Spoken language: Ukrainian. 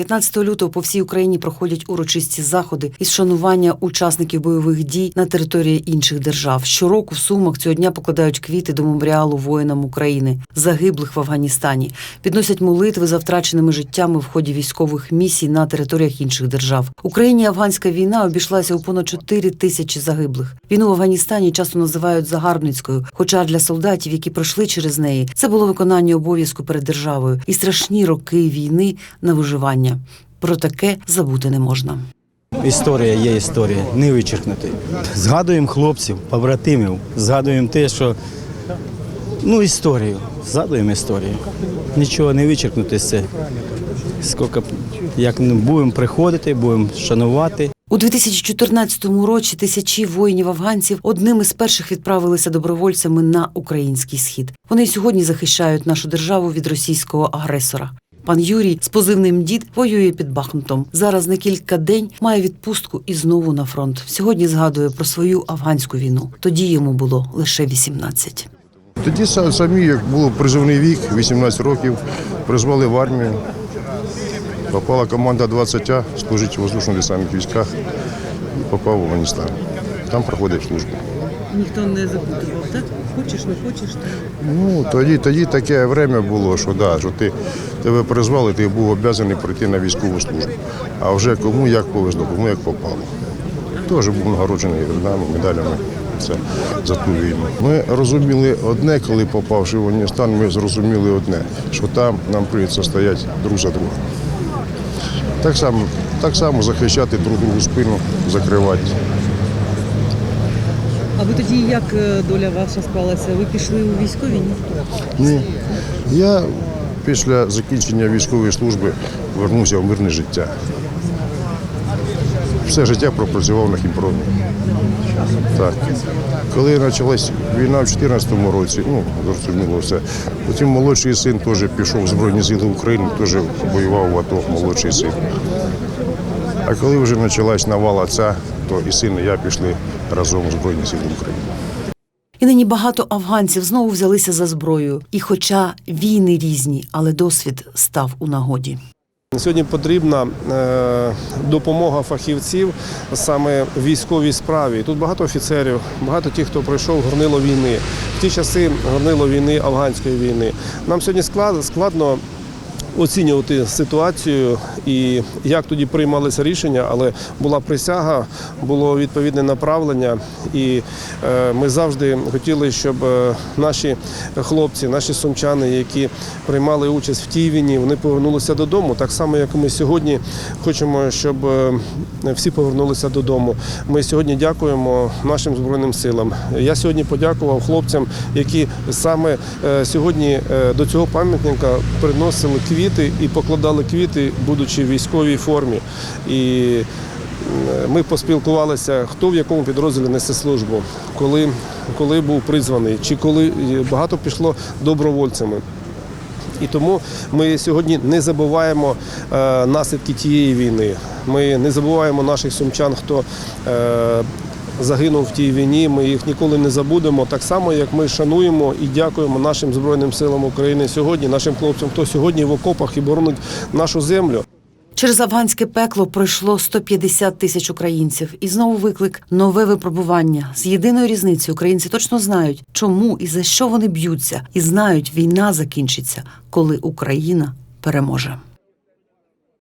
15 лютого по всій Україні проходять урочисті заходи із шанування учасників бойових дій на території інших держав. Щороку в Сумах цього дня покладають квіти до меморіалу воїнам України, загиблих в Афганістані, підносять молитви за втраченими життями в ході військових місій на територіях інших держав. Україні афганська війна обійшлася у понад 4 тисячі загиблих. Війну в Афганістані часто називають загарбницькою, хоча для солдатів, які пройшли через неї, це було виконання обов'язку перед державою і страшні роки війни на виживання. Про таке забути не можна. Історія є історія, не вичеркнути. Згадуємо хлопців, побратимів, згадуємо те, що ну, історію. Згадуємо історію. Нічого не вичеркнути з це. Скільки як не будемо приходити, будемо шанувати. У 2014 році тисячі воїнів-афганців одним із перших відправилися добровольцями на український схід. Вони сьогодні захищають нашу державу від російського агресора. Пан Юрій з позивним дід воює під Бахмутом. Зараз на кілька день має відпустку і знову на фронт. Сьогодні згадує про свою афганську війну. Тоді йому було лише 18. Тоді самі, як було призовний вік, 18 років, призвали в армію. Попала команда 20А, служить у воздушно-десантних військах і попав в Афганістан. Там проходив службу. Ніхто не запитував, так? Хочеш, не хочеш? Так? Ну, тоді, тоді таке время було, що, да, що ти, тебе призвали, ти був обов'язаний прийти на військову службу. А вже кому як повезло, кому як попало. Теж був нагороджений орденами, медалями це, за ту війну. Ми розуміли одне, коли попавши в Афганістан, ми зрозуміли одне, що там нам прийдеться стояти друг за друга. Так само, так само захищати друг другу спину, закривати. А ви тоді як е, доля ваша склалася? Ви пішли у військові? Ні? Ні. Я після закінчення військової служби вернувся в мирне життя. Все життя пропрацював на хімпромі. Так. Коли почалась війна в 2014 році, ну, зрозуміло все. Потім молодший син теж пішов в Збройні Сили України, теж воював в АТО, молодший син. А коли вже почалась навала ця, то і син, і я пішли разом в Збройні Сили України. І нині багато афганців знову взялися за зброю. І хоча війни різні, але досвід став у нагоді. Сьогодні потрібна е, допомога фахівців саме в військовій справі. Тут багато офіцерів, багато тих, хто пройшов горнило війни. В ті часи горнило війни, афганської війни. Нам сьогодні склад- складно оцінювати ситуацію і як тоді приймалися рішення, але була присяга, було відповідне направлення, і е, ми завжди хотіли, щоб е, наші хлопці, наші сумчани, які приймали участь в тій війні, вони повернулися додому. Так само, як ми сьогодні хочемо, щоб е, всі повернулися додому. Ми сьогодні дякуємо нашим збройним силам. Я сьогодні подякував хлопцям, які саме сьогодні до цього пам'ятника приносили квіти і покладали квіти, будучи в військовій формі. І е, ми поспілкувалися, хто в якому підрозділі несе службу, коли, коли був призваний, чи коли багато пішло добровольцями. І тому ми сьогодні не забуваємо е, наслідки тієї війни. Ми не забуваємо наших сумчан, хто е, загинув в тій війні. Ми їх ніколи не забудемо. Так само, як ми шануємо і дякуємо нашим Збройним силам України сьогодні, нашим хлопцям, хто сьогодні в окопах і боронить нашу землю. Через афганське пекло пройшло 150 тисяч українців, і знову виклик нове випробування. З єдиною різницею українці точно знають, чому і за що вони б'ються, і знають, війна закінчиться, коли Україна переможе.